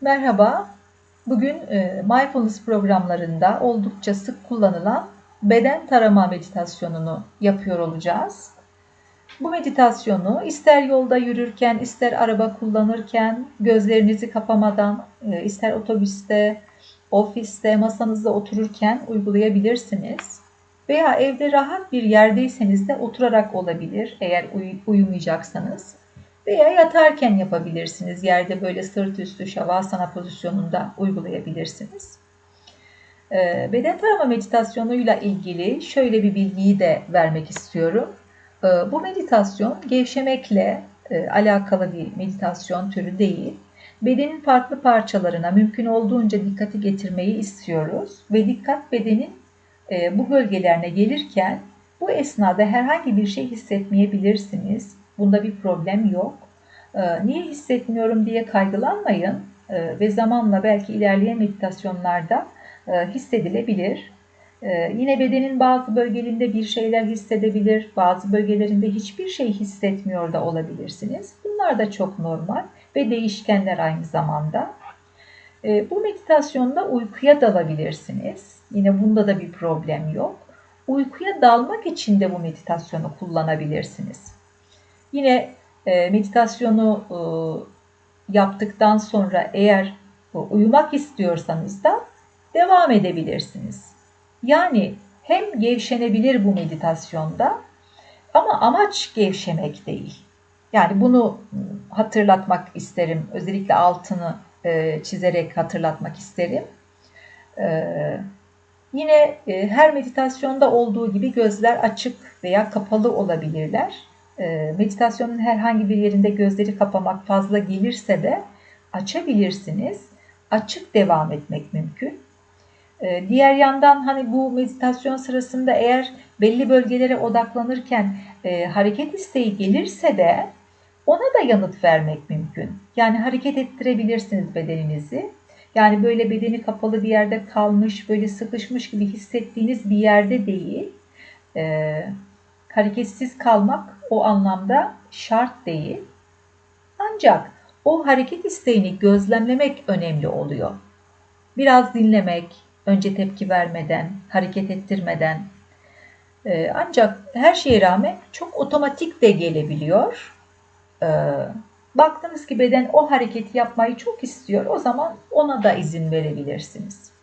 Merhaba. Bugün e, mindfulness programlarında oldukça sık kullanılan beden tarama meditasyonunu yapıyor olacağız. Bu meditasyonu ister yolda yürürken, ister araba kullanırken, gözlerinizi kapamadan, e, ister otobüste, ofiste, masanızda otururken uygulayabilirsiniz. Veya evde rahat bir yerdeyseniz de oturarak olabilir eğer uy- uyumayacaksanız. Veya yatarken yapabilirsiniz. Yerde böyle sırt üstü şavasana pozisyonunda uygulayabilirsiniz. Ee, beden tarama meditasyonuyla ilgili şöyle bir bilgiyi de vermek istiyorum. Ee, bu meditasyon gevşemekle e, alakalı bir meditasyon türü değil. Bedenin farklı parçalarına mümkün olduğunca dikkati getirmeyi istiyoruz ve dikkat bedenin e, bu bölgelerine gelirken bu esnada herhangi bir şey hissetmeyebilirsiniz. Bunda bir problem yok. E, niye hissetmiyorum diye kaygılanmayın e, ve zamanla belki ilerleyen meditasyonlarda e, hissedilebilir. E, yine bedenin bazı bölgelerinde bir şeyler hissedebilir, bazı bölgelerinde hiçbir şey hissetmiyor da olabilirsiniz. Bunlar da çok normal ve değişkenler aynı zamanda. Bu meditasyonda uykuya dalabilirsiniz. Yine bunda da bir problem yok. Uykuya dalmak için de bu meditasyonu kullanabilirsiniz. Yine e, meditasyonu e, yaptıktan sonra eğer uyumak istiyorsanız da devam edebilirsiniz. Yani hem gevşenebilir bu meditasyonda ama amaç gevşemek değil. Yani bunu hatırlatmak isterim. Özellikle altını e, çizerek hatırlatmak isterim. E, yine e, her meditasyonda olduğu gibi gözler açık veya kapalı olabilirler. E, meditasyonun herhangi bir yerinde gözleri kapamak fazla gelirse de açabilirsiniz. Açık devam etmek mümkün. E, diğer yandan hani bu meditasyon sırasında eğer belli bölgelere odaklanırken e, hareket isteği gelirse de ona da yanıt vermek mümkün. Yani hareket ettirebilirsiniz bedeninizi. Yani böyle bedeni kapalı bir yerde kalmış, böyle sıkışmış gibi hissettiğiniz bir yerde değil. E, hareketsiz kalmak o anlamda şart değil. Ancak o hareket isteğini gözlemlemek önemli oluyor. Biraz dinlemek, önce tepki vermeden, hareket ettirmeden. Ee, ancak her şeye rağmen çok otomatik de gelebiliyor. Ee, baktınız ki beden o hareketi yapmayı çok istiyor. O zaman ona da izin verebilirsiniz.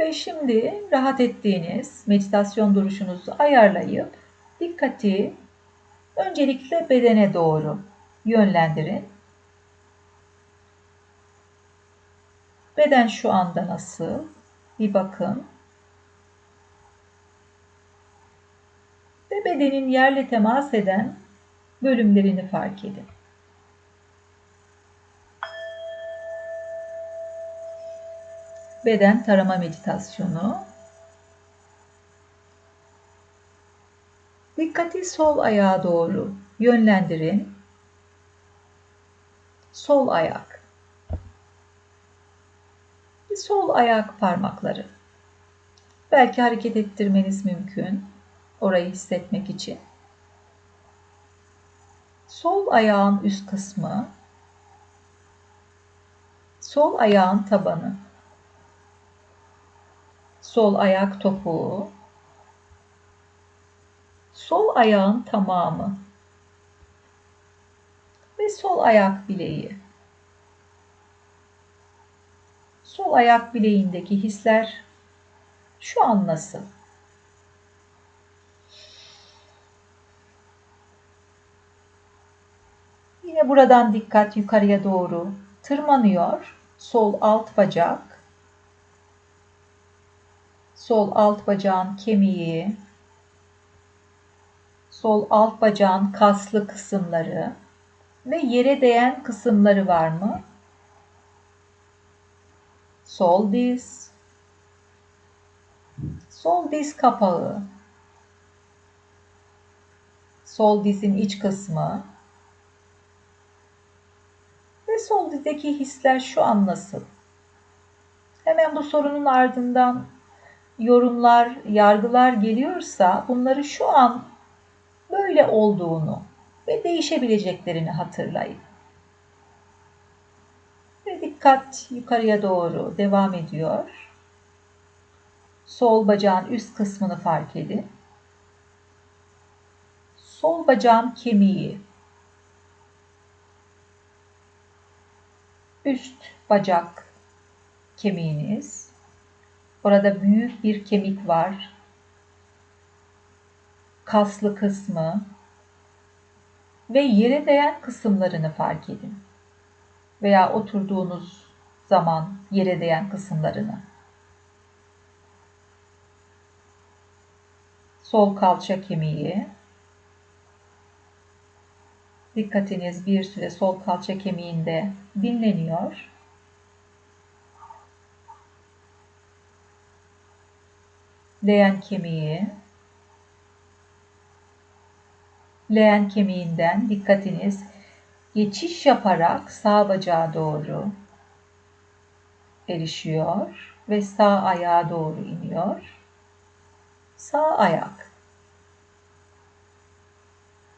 Ve şimdi rahat ettiğiniz meditasyon duruşunuzu ayarlayıp dikkati öncelikle bedene doğru yönlendirin. Beden şu anda nasıl? Bir bakın. Ve bedenin yerle temas eden bölümlerini fark edin. Beden tarama meditasyonu. Dikkati sol ayağa doğru yönlendirin. Sol ayak. Sol ayak parmakları. Belki hareket ettirmeniz mümkün. Orayı hissetmek için. Sol ayağın üst kısmı. Sol ayağın tabanı sol ayak topuğu, sol ayağın tamamı ve sol ayak bileği. Sol ayak bileğindeki hisler şu an nasıl? Yine buradan dikkat yukarıya doğru tırmanıyor. Sol alt bacak, sol alt bacağın kemiği, sol alt bacağın kaslı kısımları. Ve yere değen kısımları var mı? Sol diz, sol diz kapağı, sol dizin iç kısmı. Ve sol dizdeki hisler şu an nasıl? Hemen bu sorunun ardından yorumlar, yargılar geliyorsa bunları şu an böyle olduğunu ve değişebileceklerini hatırlayın. dikkat yukarıya doğru devam ediyor. Sol bacağın üst kısmını fark edin. Sol bacağın kemiği üst bacak kemiğiniz. Orada büyük bir kemik var. Kaslı kısmı ve yere değen kısımlarını fark edin. Veya oturduğunuz zaman yere değen kısımlarını. Sol kalça kemiği. Dikkatiniz bir süre sol kalça kemiğinde dinleniyor. Leğen kemiği. Leğen kemiğinden dikkatiniz geçiş yaparak sağ bacağa doğru erişiyor ve sağ ayağa doğru iniyor. Sağ ayak.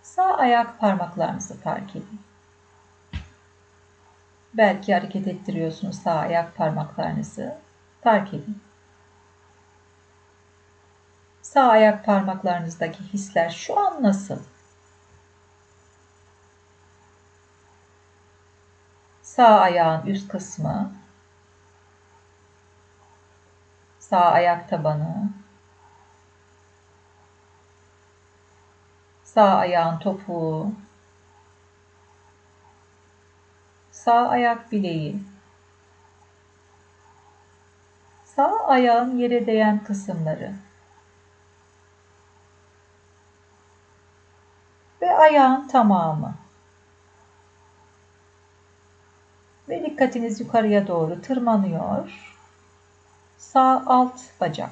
Sağ ayak parmaklarınızı fark edin. Belki hareket ettiriyorsunuz sağ ayak parmaklarınızı. Fark edin. Sağ ayak parmaklarınızdaki hisler şu an nasıl? Sağ ayağın üst kısmı, sağ ayak tabanı, sağ ayağın topuğu, sağ ayak bileği, sağ ayağın yere değen kısımları ayağın tamamı. Ve dikkatiniz yukarıya doğru tırmanıyor. Sağ alt bacak.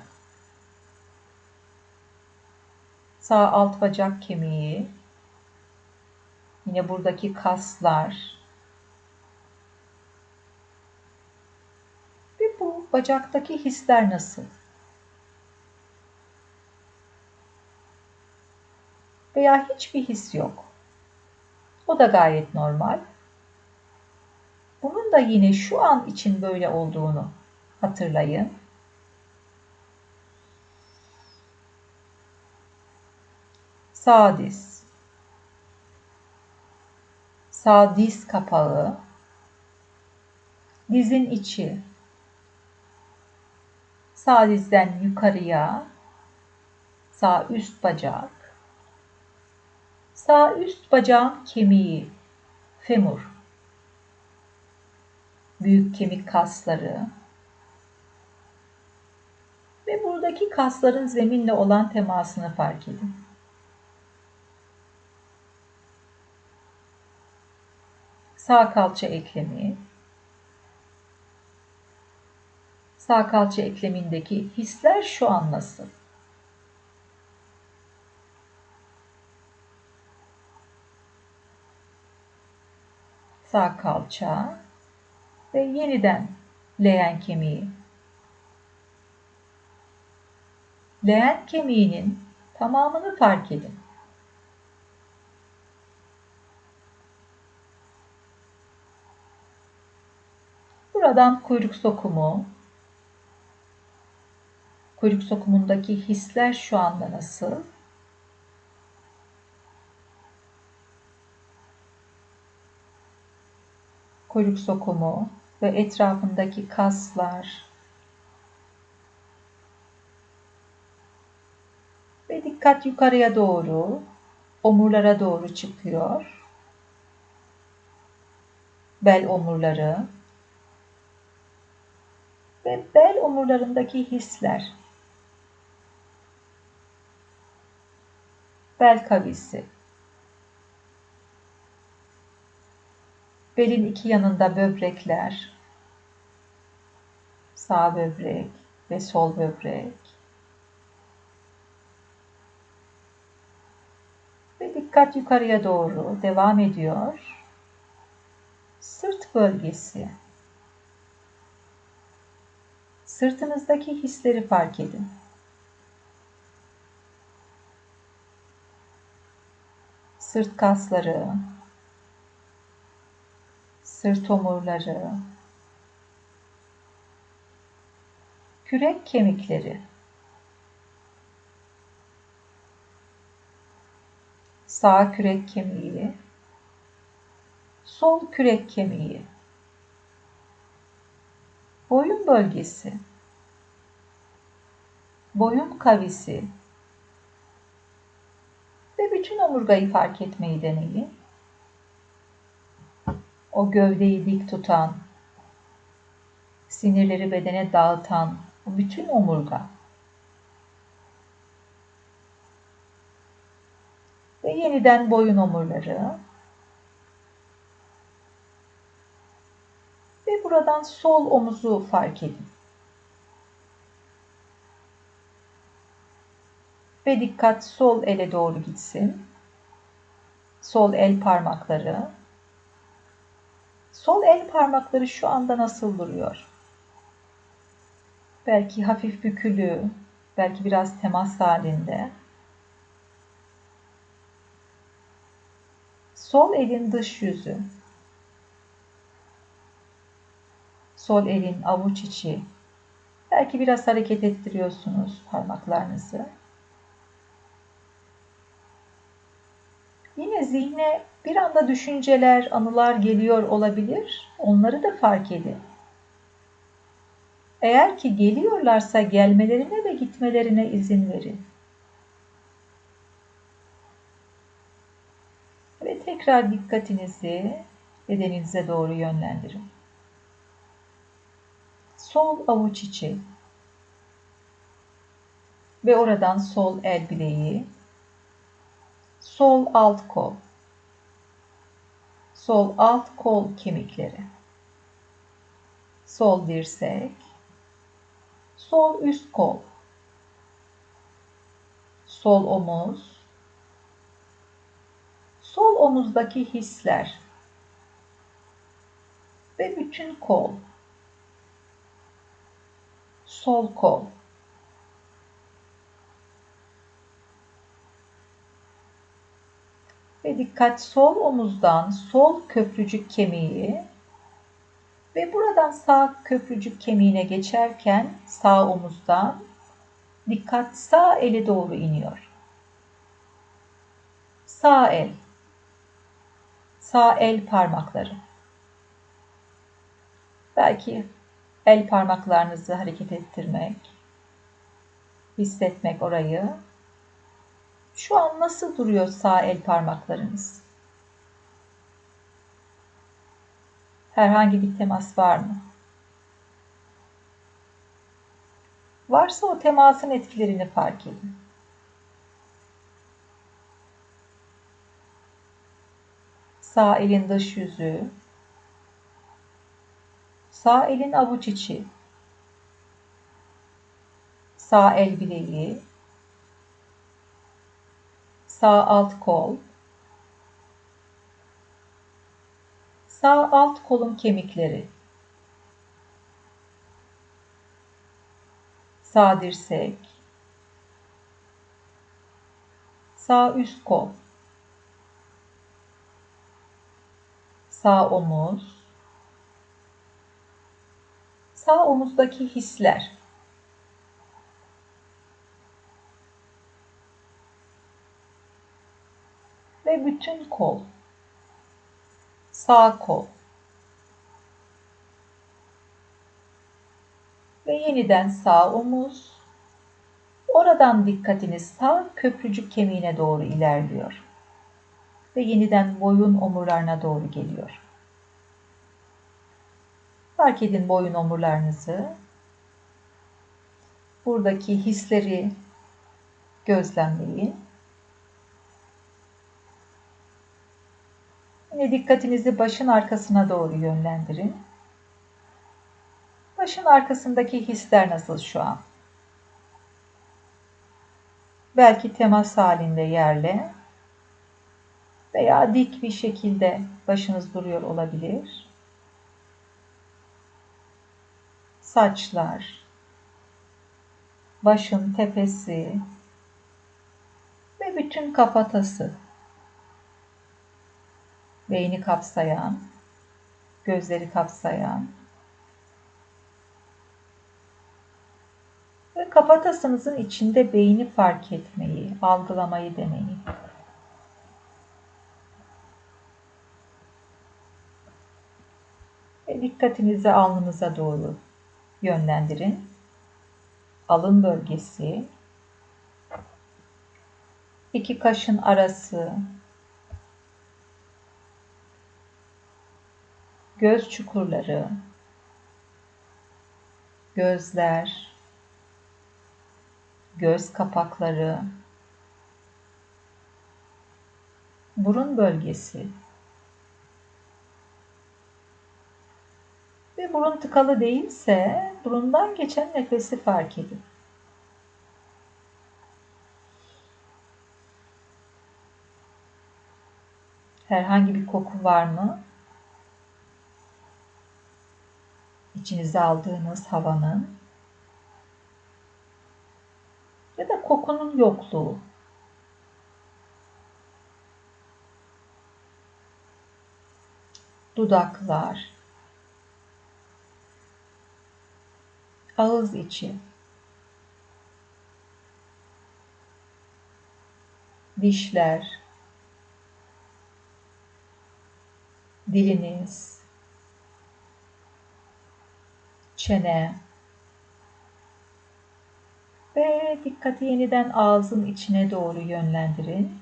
Sağ alt bacak kemiği. Yine buradaki kaslar. Ve bu bacaktaki hisler nasıl? Veya hiçbir his yok. O da gayet normal. Bunun da yine şu an için böyle olduğunu hatırlayın. Sağ diz. Sağ diz kapağı. Dizin içi. Sağ dizden yukarıya. Sağ üst bacak. Sağ üst bacağın kemiği. Femur büyük kemik kasları ve buradaki kasların zeminle olan temasını fark edin. Sağ kalça eklemi, sağ kalça eklemindeki hisler şu an nasıl? Sağ kalça, ve yeniden leğen kemiği. Leğen kemiğinin tamamını fark edin. Buradan kuyruk sokumu, kuyruk sokumundaki hisler şu anda nasıl? Kuyruk sokumu, ve etrafındaki kaslar ve dikkat yukarıya doğru omurlara doğru çıkıyor. Bel omurları ve bel omurlarındaki hisler. Bel kavisi Belin iki yanında böbrekler, sağ böbrek ve sol böbrek. Ve dikkat yukarıya doğru devam ediyor. Sırt bölgesi. Sırtınızdaki hisleri fark edin. Sırt kasları, sırt omurları, kürek kemikleri, sağ kürek kemiği, sol kürek kemiği, boyun bölgesi, boyun kavisi. Ve bütün omurgayı fark etmeyi deneyin. O gövdeyi dik tutan, sinirleri bedene dağıtan o bütün omurga. Ve yeniden boyun omurları. Ve buradan sol omuzu fark edin. Ve dikkat sol ele doğru gitsin. Sol el parmakları. Sol el parmakları şu anda nasıl duruyor? Belki hafif bükülü, belki biraz temas halinde. Sol elin dış yüzü. Sol elin avuç içi. Belki biraz hareket ettiriyorsunuz parmaklarınızı. Yine zihne bir anda düşünceler, anılar geliyor olabilir. Onları da fark edin. Eğer ki geliyorlarsa gelmelerine ve gitmelerine izin verin. Ve tekrar dikkatinizi bedeninize doğru yönlendirin. Sol avuç içi ve oradan sol el bileği, sol alt kol, sol alt kol kemikleri, sol dirsek, sol üst kol, sol omuz, sol omuzdaki hisler. Ve bütün kol, sol kol, ve dikkat sol omuzdan sol köprücük kemiği ve buradan sağ köprücük kemiğine geçerken sağ omuzdan dikkat sağ ele doğru iniyor. Sağ el. Sağ el parmakları. Belki el parmaklarınızı hareket ettirmek, hissetmek orayı. Şu an nasıl duruyor sağ el parmaklarınız? Herhangi bir temas var mı? Varsa o temasın etkilerini fark edin. Sağ elin dış yüzü, sağ elin avuç içi, sağ el bileği, sağ alt kol, Sağ alt kolun kemikleri. Sağ dirsek. Sağ üst kol. Sağ omuz. Sağ omuzdaki hisler. Ve bütün kol sağ kol ve yeniden sağ omuz. Oradan dikkatiniz sağ köprücük kemiğine doğru ilerliyor ve yeniden boyun omurlarına doğru geliyor. Fark edin boyun omurlarınızı. Buradaki hisleri gözlemleyin. Yine dikkatinizi başın arkasına doğru yönlendirin. Başın arkasındaki hisler nasıl şu an? Belki temas halinde yerle veya dik bir şekilde başınız duruyor olabilir. Saçlar, başın tepesi ve bütün kafatası beyni kapsayan, gözleri kapsayan, kafatasınızın içinde beyni fark etmeyi, algılamayı deneyin. Ve dikkatinizi alnınıza doğru yönlendirin. Alın bölgesi, iki kaşın arası, göz çukurları, gözler, göz kapakları, burun bölgesi ve burun tıkalı değilse burundan geçen nefesi fark edin. Herhangi bir koku var mı? İçinize aldığınız havanın ya da kokunun yokluğu. Dudaklar, ağız içi, dişler, diliniz, çene ve dikkati yeniden ağzın içine doğru yönlendirin.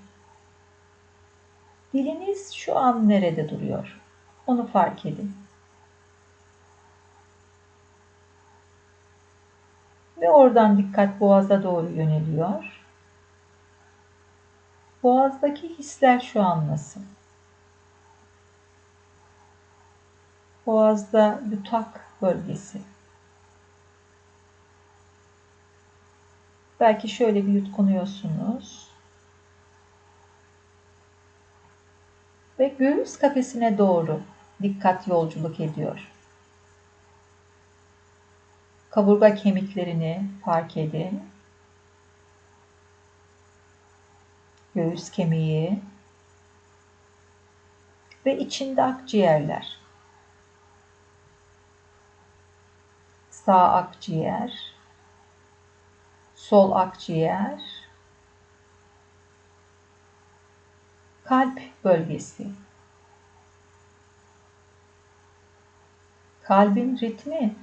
Diliniz şu an nerede duruyor? Onu fark edin. Ve oradan dikkat boğaza doğru yöneliyor. Boğazdaki hisler şu an nasıl? Boğazda yutak bölgesi. Belki şöyle bir yutkunuyorsunuz. Ve göğüs kafesine doğru dikkat yolculuk ediyor. Kaburga kemiklerini fark edin. Göğüs kemiği ve içinde akciğerler. Sağ akciğer, sol akciğer, kalp bölgesi. Kalbin ritmi.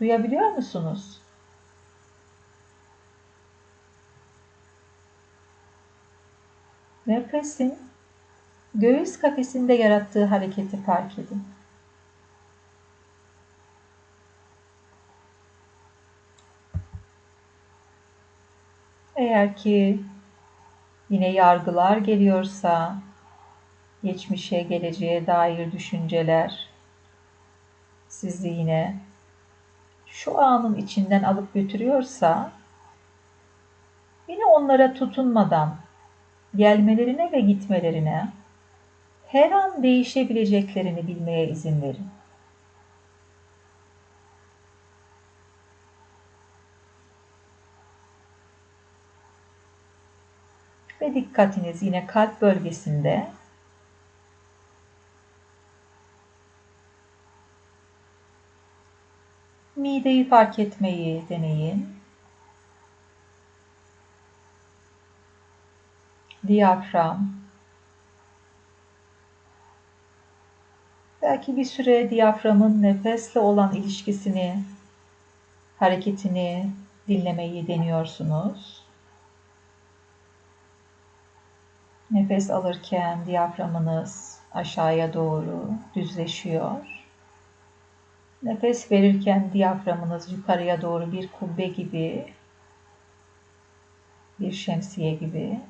Duyabiliyor musunuz? Nefesin göğüs kafesinde yarattığı hareketi fark edin. Eğer ki yine yargılar geliyorsa, geçmişe, geleceğe dair düşünceler sizi yine şu anın içinden alıp götürüyorsa, yine onlara tutunmadan gelmelerine ve gitmelerine her an değişebileceklerini bilmeye izin verin. Ve dikkatiniz yine kalp bölgesinde mideyi fark etmeyi deneyin. Diyafram. Belki bir süre diyaframın nefesle olan ilişkisini, hareketini dinlemeyi deniyorsunuz. Nefes alırken diyaframınız aşağıya doğru düzleşiyor. Nefes verirken diyaframınız yukarıya doğru bir kubbe gibi, bir şemsiye gibi.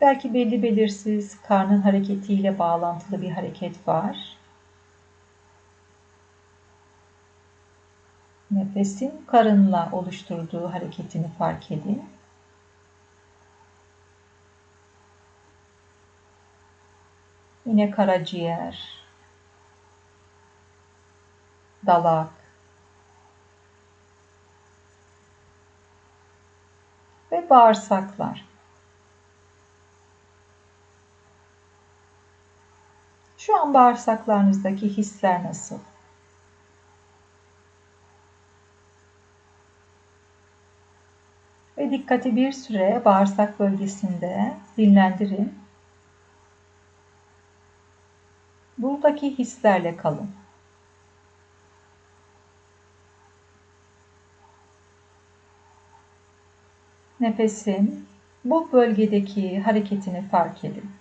Belki belli belirsiz karnın hareketiyle bağlantılı bir hareket var. Nefesin karınla oluşturduğu hareketini fark edin. Yine karaciğer, dalak ve bağırsaklar. Şu an bağırsaklarınızdaki hisler nasıl? Ve dikkati bir süre bağırsak bölgesinde dinlendirin Buradaki hislerle kalın. Nefesin bu bölgedeki hareketini fark edin.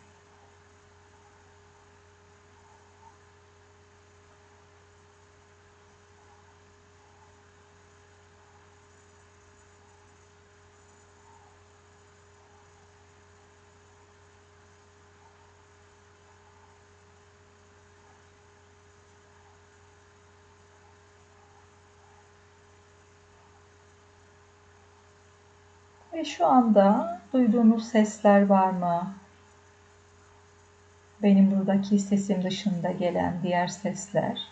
Ve şu anda duyduğunuz sesler var mı? Benim buradaki sesim dışında gelen diğer sesler.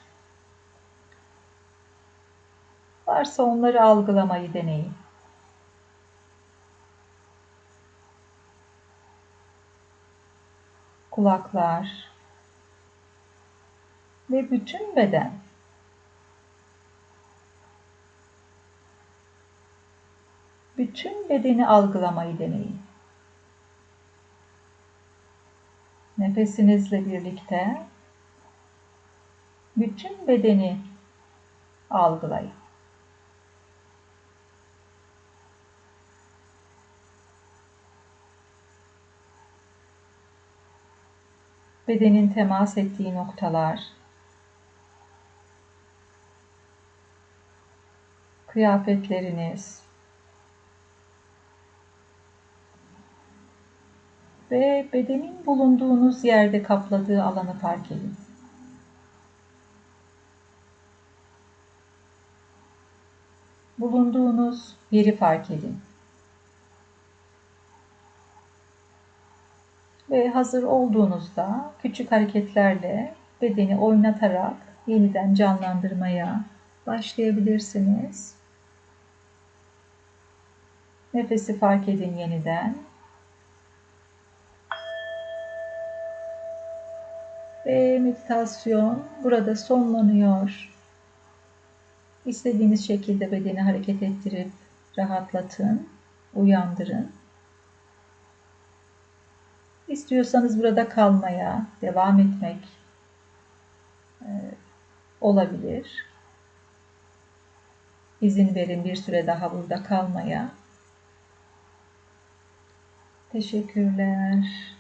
Varsa onları algılamayı deneyin. Kulaklar ve bütün beden bütün bedeni algılamayı deneyin. Nefesinizle birlikte bütün bedeni algılayın. Bedenin temas ettiği noktalar, kıyafetleriniz, ve bedenin bulunduğunuz yerde kapladığı alanı fark edin. Bulunduğunuz yeri fark edin. Ve hazır olduğunuzda küçük hareketlerle bedeni oynatarak yeniden canlandırmaya başlayabilirsiniz. Nefesi fark edin yeniden. Ve meditasyon burada sonlanıyor. İstediğiniz şekilde bedeni hareket ettirip rahatlatın, uyandırın. İstiyorsanız burada kalmaya, devam etmek e, olabilir. İzin verin bir süre daha burada kalmaya. Teşekkürler.